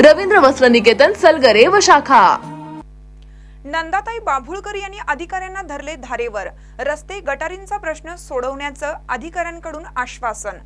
रवींद्र वस्त्र निकेतन सलगरे व शाखा. नंदाताई बाभुळकर यांनी अधिकाऱ्यांना धरले धारेवर. रस्ते गटारींचा प्रश्न सोडवण्याचं अधिकाऱ्यांकडून आश्वासन.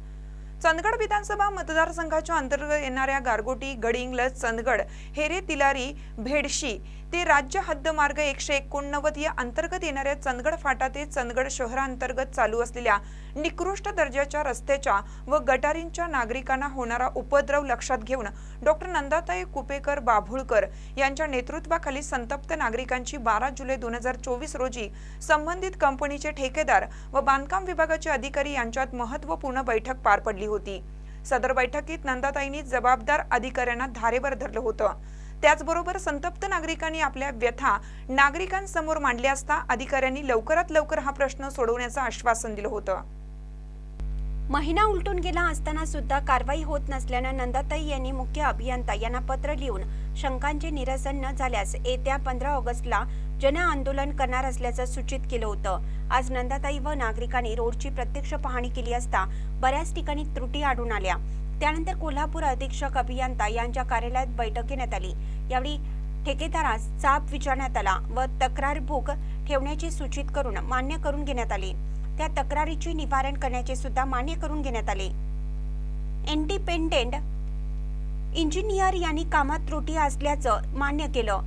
चंदगड विधानसभा मतदारसंघाच्या अंतर्गत येणाऱ्या गारगोटी गडिंगल चंदगड हेरे तिलारी भेडशी ते राज्य हद्दमार्ग एकशे एकोणनव्वद या अंतर्गत येणाऱ्या चंदगड फाटा ते चंदगड शहरांतर्गत चालू असलेल्या निकृष्ट दर्जाच्या रस्त्याच्या व गटारींच्या नागरिकांना होणारा उपद्रव लक्षात घेऊन डॉक्टर नंदाताई कुपेकर बाभुळकर यांच्या नेतृत्वाखाली संतप्त नागरिकांची बारा जुलै दोन हजार चोवीस रोजी संबंधित कंपनीचे ठेकेदार व बांधकाम विभागाचे अधिकारी यांच्यात महत्त्वपूर्ण बैठक पार पडली होती. सदर बैठकीत नंदाताईंनी जबाबदार अधिकाऱ्यांना धारेवर धरलं होतं. त्याचबरोबर संतप्त नागरिकांनी आपल्या व्यथा नागरिकांसमोर मांडल्या असता अधिकाऱ्यांनी लवकरात लवकर हा प्रश्न सोडवण्याचं आश्वासन दिलं होतं. महिना उलटून गेला असताना सुद्धा कारवाई होत नसल्यानं नंदाताई यांनी मुख्य अभियंता यांना पत्र लिहून शंकांचे निरसन न झाल्यास येत्या पंधरा ऑगस्टला जन आंदोलन करणार असल्याचं सूचित केलं होतं. आज नंदाताई व नागरिकांनी रोडची प्रत्यक्ष पाहणी केली असता बऱ्याच ठिकाणी त्रुटी आढळून आल्या. त्यानंतर कोल्हापूर अधीक्षक अभियंता यांच्या कार्यालयात बैठक घेण्यात आली. यावेळी ठेकेदारास चाप विचारण्यात आला व तक्रार भूक ठेवण्याची सूचित करून मान्य करून घेण्यात आले. त्या तक्रारीची निवारण करण्याचे सुद्धा मान्य करून घेण्यात आले. इंडिपेंडेंट इंजिनियर यांनी कामात त्रुटी असल्याचं मान्य केलं.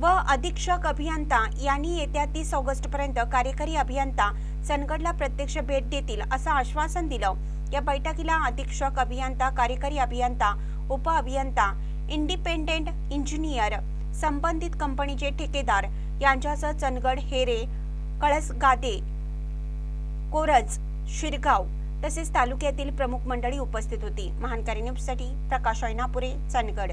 व अधीक्षक अभियंता यांनी येत्या तीस ऑगस्ट पर्यंत कार्यकारी अभियंता चनगडला प्रत्यक्ष भेट देतील असं आश्वासन दिलं. या बैठकीला अधीक्षक अभियंता कार्यकारी अभियंता उप अभियंता इंडिपेंडेंट इंजिनियर संबंधित कंपनीचे ठेकेदार यांच्यासह चनगड हेरे कळसगादे कोरज शिरगाव तसेच तालुक्यातील प्रमुख मंडळी उपस्थित होती. महानकारी न्यूजसाठी प्रकाश ऐनापुरे चनगड